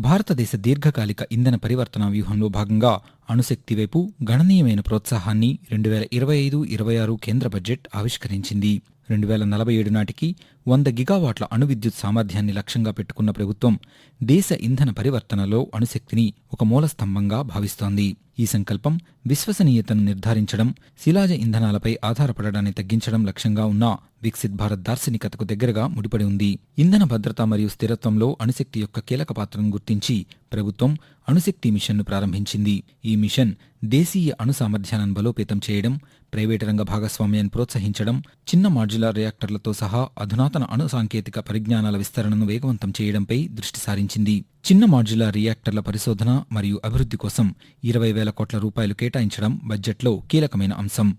భారతదేశ దీర్ఘకాలిక ఇంధన పరివర్తన వ్యూహంలో భాగంగా అణుశక్తి వైపు గణనీయమైన ప్రోత్సాహాన్ని రెండు వేల ఇరవై ఐదు ఇరవై ఆరు కేంద్ర బడ్జెట్ ఆవిష్కరించింది. రెండు వేల నలభై ఏడు నాటికి వంద గిగావాట్ల అణు విద్యుత్ సామర్థ్యాన్ని లక్ష్యంగా పెట్టుకున్న ప్రభుత్వం దేశ ఇంధన పరివర్తనలో అణుశక్తిని ఒక మూలస్తంభంగా భావిస్తోంది. ఈ సంకల్పం విశ్వసనీయతను నిర్ధారించడం శిలాజ ఇంధనాలపై ఆధారపడడాన్ని తగ్గించడం లక్ష్యంగా ఉన్న వికసిత్ భారత్ దార్శనికతకు దగ్గరగా ముడిపడి ఉంది. ఇంధన భద్రత మరియు స్థిరత్వంలో అణుశక్తి యొక్క కీలక పాత్రను గుర్తించి ప్రభుత్వం అణుశక్తి మిషన్ను ప్రారంభించింది. ఈ మిషన్ దేశీయ అణు సామర్థ్యాలను బలోపేతం చేయడం ప్రైవేటు రంగ భాగస్వామ్యాన్ని ప్రోత్సహించడం చిన్న మాడ్యులర్ రియాక్టర్లతో సహా అధునాతన అణు సాంకేతిక పరిజ్ఞానాల విస్తరణను వేగవంతం చేయడంపై దృష్టి సారించింది. చిన్న మాడ్యులర్ రియాక్టర్ల పరిశోధన మరియు అభివృద్ధి కోసం ఇరవై వేల కోట్ల రూపాయలు కేటాయించడం బడ్జెట్లో కీలకమైన అంశం.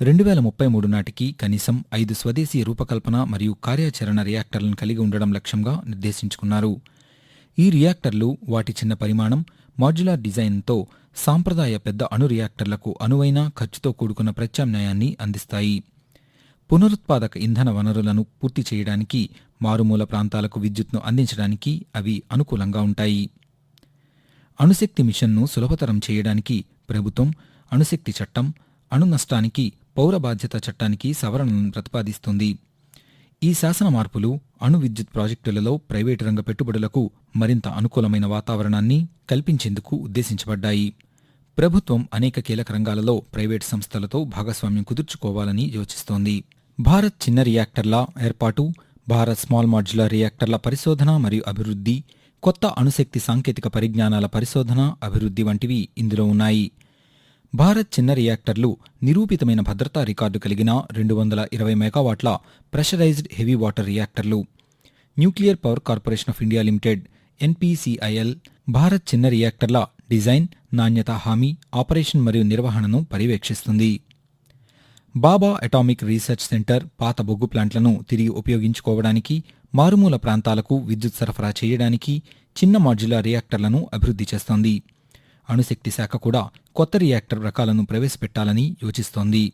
రెండు వేల ముప్పై మూడు నాటికి కనీసం ఐదు స్వదేశీ రూపకల్పన మరియు కార్యాచరణ రియాక్టర్లను కలిగి ఉండడం లక్ష్యంగా నిర్దేశించుకున్నారు. ఈ రియాక్టర్లు వాటి చిన్న పరిమాణం మాడ్యులార్ డిజైన్తో సాంప్రదాయ పెద్ద అణు రియాక్టర్లకు అనువైన ఖర్చుతో కూడుకున్న ప్రత్యామ్నాయాన్ని అందిస్తాయి. పునరుత్పాదక ఇంధన వనరులను పూర్తి చేయడానికి మారుమూల ప్రాంతాలకు విద్యుత్ను అందించడానికి అవి అనుకూలంగా ఉంటాయి. అణుశక్తి మిషన్ను సులభతరం చేయడానికి ప్రభుత్వం అణుశక్తి చట్టం అణు నష్టానికి పౌర బాధ్యత చట్టానికి సవరణను ప్రతిపాదిస్తుంది. ఈ శాసన మార్పులు అణు విద్యుత్ ప్రాజెక్టులలో ప్రైవేటు రంగ పెట్టుబడులకు మరింత అనుకూలమైన వాతావరణాన్ని కల్పించేందుకు ఉద్దేశించబడ్డాయి. ప్రభుత్వం అనేక కీలక రంగాలలో ప్రైవేటు సంస్థలతో భాగస్వామ్యం కుదుర్చుకోవాలని యోచిస్తోంది. భారత్ చిన్న రియాక్టర్ల ఏర్పాటు భారత్ స్మాల్ మాడ్యులర్ రియాక్టర్ల పరిశోధన మరియు అభివృద్ధి కొత్త అణుశక్తి సాంకేతిక పరిజ్ఞానాల పరిశోధన అభివృద్ధి వంటివి ఇందులో ఉన్నాయి. భారత్ చిన్న రియాక్టర్లు నిరూపితమైన భద్రతా రికార్డు కలిగిన రెండు వందల ఇరవై మెగావాట్ల ప్రెషరైజ్డ్ హెవీ వాటర్ రియాక్టర్లు. Nuclear power corporation of India limited NPCIL Bharat చిన్న రియాక్టర్ల డిజైన్ నాణ్యత హామీ ఆపరేషన్ మరియు నిర్వహణను పర్యవేక్షిస్తుంది. బాబా అటామిక్ రీసెర్చ్ సెంటర్ పాత బొగ్గు ప్లాంట్లను తిరిగి ఉపయోగించుకోవడానికి మారుమూల ప్రాంతాలకు విద్యుత్ సరఫరా చేయడానికి చిన్న మాడ్యులర్ రియాక్టర్లను అభివృద్ధి చేస్తోంది. అణుశక్తి శాఖ కూడా కొత్త రియాక్టర్ రకాలను ప్రవేశపెట్టాలని యోచిస్తోంది.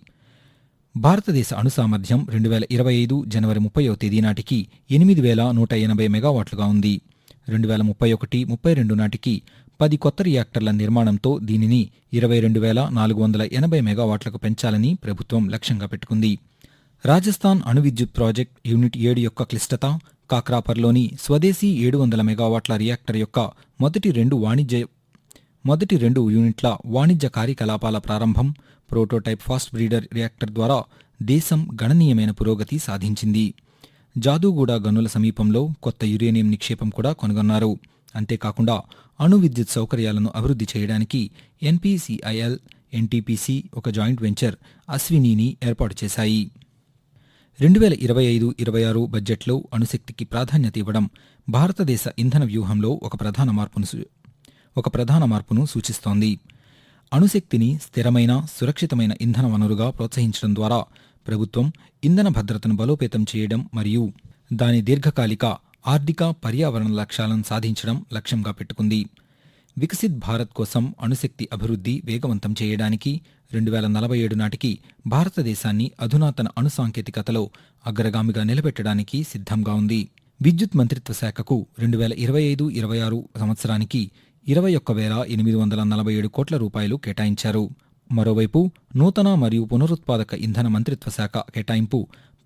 భారతదేశ అణు సామర్థ్యం రెండు వేల ఇరవై ఐదు జనవరి ముప్పైవ తేదీ నాటికి ఎనిమిది వేల నూట ఎనభై మెగావాట్లుగా ఉంది. రెండు వేల ముప్పై ఒకటి ముప్పై రెండు నాటికి పది కొత్త రియాక్టర్ల నిర్మాణంతో దీనిని ఇరవై రెండు వేల నాలుగు వందల ఎనభై మెగావాట్లకు పెంచాలని ప్రభుత్వం లక్ష్యంగా పెట్టుకుంది. రాజస్థాన్ అణు విద్యుత్ ప్రాజెక్ట్ యూనిట్ ఏడు యొక్క క్లిష్టత కాక్రాపర్లోని స్వదేశీ ఏడు వందల మెగావాట్ల రియాక్టర్ యొక్క మొదటి రెండు వాణిజ్య మొదటి రెండు యూనిట్ల వాణిజ్య కార్యకలాపాల ప్రారంభం ప్రోటోటైప్ ఫాస్ట్ బ్రీడర్ రియాక్టర్ ద్వారా దేశం గణనీయమైన పురోగతి సాధించింది. జాదూగూడ గనుల సమీపంలో కొత్త యురేనియం నిక్షేపం కూడా కనుగొన్నారు. అంతేకాకుండా అణు విద్యుత్ సౌకర్యాలను అభివృద్ధి చేయడానికి ఎన్పీసీఐఎల్ ఎన్టీపీసీ ఒక జాయింట్ వెంచర్ అశ్వినీని ఏర్పాటు చేశాయి. రెండు వేల ఇరవై ఐదు ఇరవై ఆరు బడ్జెట్లో అణుశక్తికి ప్రాధాన్యత ఇవ్వడం భారతదేశ ఇంధన వ్యూహంలో ఒక ప్రధాన మార్పును ఒక ప్రధాన మార్పును సూచిస్తోంది. అణుశక్తిని స్థిరమైన సురక్షితమైన ఇంధన వనరుగా ప్రోత్సహించడం ద్వారా ప్రభుత్వం ఇంధన భద్రతను బలోపేతం చేయడం మరియు దాని దీర్ఘకాలిక ఆర్థిక పర్యావరణ లక్ష్యాలను సాధించడం లక్ష్యంగా పెట్టుకుంది. వికసిత్ భారత్ కోసం అణుశక్తి అభివృద్ధి వేగవంతం చేయడానికి రెండు వేల నలభై ఏడు నాటికి భారతదేశాన్ని అధునాతన అణు సాంకేతికతలో అగ్రగామిగా నిలబెట్టడానికి సిద్ధంగా ఉంది. విద్యుత్ మంత్రిత్వ శాఖకు రెండు వేల ఇరవై ఐదు ఇరవై ఆరు సంవత్సరానికి ఇరవై ఒక్క వేల ఎనిమిది వందల నలభై ఏడు కోట్ల రూపాయలు కేటాయించారు. మరోవైపు నూతన మరియు పునరుత్పాదక ఇంధన మంత్రిత్వ శాఖ కేటాయింపు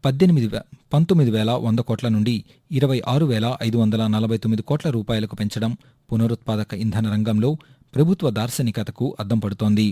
పద్దెనిమిది పంతొమ్మిది వేల వంద కోట్ల నుండి ఇరవై ఆరు వేల ఐదు వందల నలభై తొమ్మిది కోట్ల రూపాయలకు పెంచడం పునరుత్పాదక ఇంధన రంగంలో ప్రభుత్వ దార్శనికతకు అద్దం పడుతోంది.